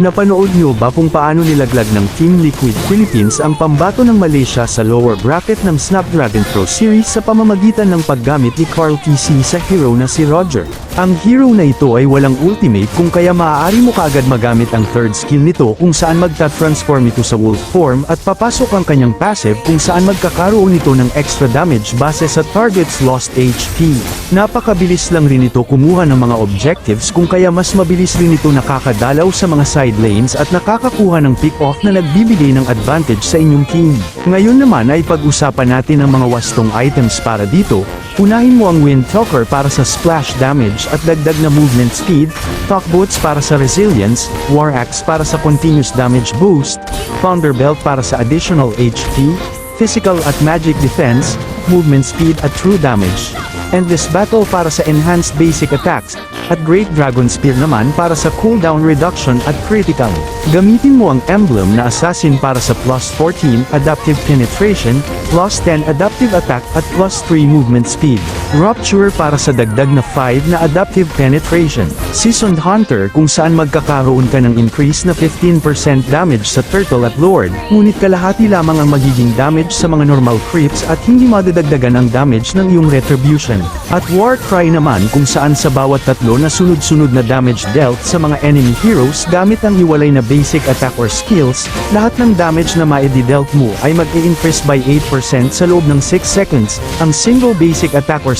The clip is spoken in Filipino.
Napanood nyo ba kung paano nilaglag ng Team Liquid Philippines ang pambato ng Malaysia sa lower bracket ng Snapdragon Pro Series sa pamamagitan ng paggamit ni Carl TC sa hero na si Roger? Ang hero na ito ay walang ultimate kung kaya maaari mo kaagad magamit ang third skill nito kung saan magta-transform ito sa wolf form at papasok ang kanyang passive kung saan magkakaroon ito ng extra damage base sa target's lost HP. Napakabilis lang rin ito kumuha ng mga objectives kung kaya mas mabilis rin ito nakakadalaw sa mga side lanes at nakakakuha ng pick-off na nagbibigay ng advantage sa inyong team. Ngayon naman ay pag-usapan natin ang mga wastong items para dito, Unahin mo ang Wind Talker para sa splash damage at dagdag na movement speed, Talk Boots para sa resilience, War Axe para sa continuous damage boost, Thunderbelt para sa additional HP, physical at magic defense, movement speed at true damage. Endless Battle para sa enhanced basic attacks, at Great Dragon Spear naman para sa cooldown reduction at critical. Gamitin mo ang emblem na Assassin para sa plus 14 adaptive penetration, plus 10 adaptive attack at plus 3 movement speed. Rupture para sa dagdag na 5 na adaptive penetration. Seasoned Hunter kung saan magkakaroon ka ng increase na 15% damage sa Turtle at Lord, ngunit kalahati lamang ang magiging damage sa mga normal creeps at hindi madadagdagan ang damage ng iyong retribution. At Warcry naman kung saan sa bawat tatlo na sunod-sunod na damage dealt sa mga enemy heroes gamit ang hiwalay na basic attack or skills, lahat ng damage na maedi-dealt mo ay mag-i-increase by 8% sa loob ng 6 seconds. Ang single basic attack or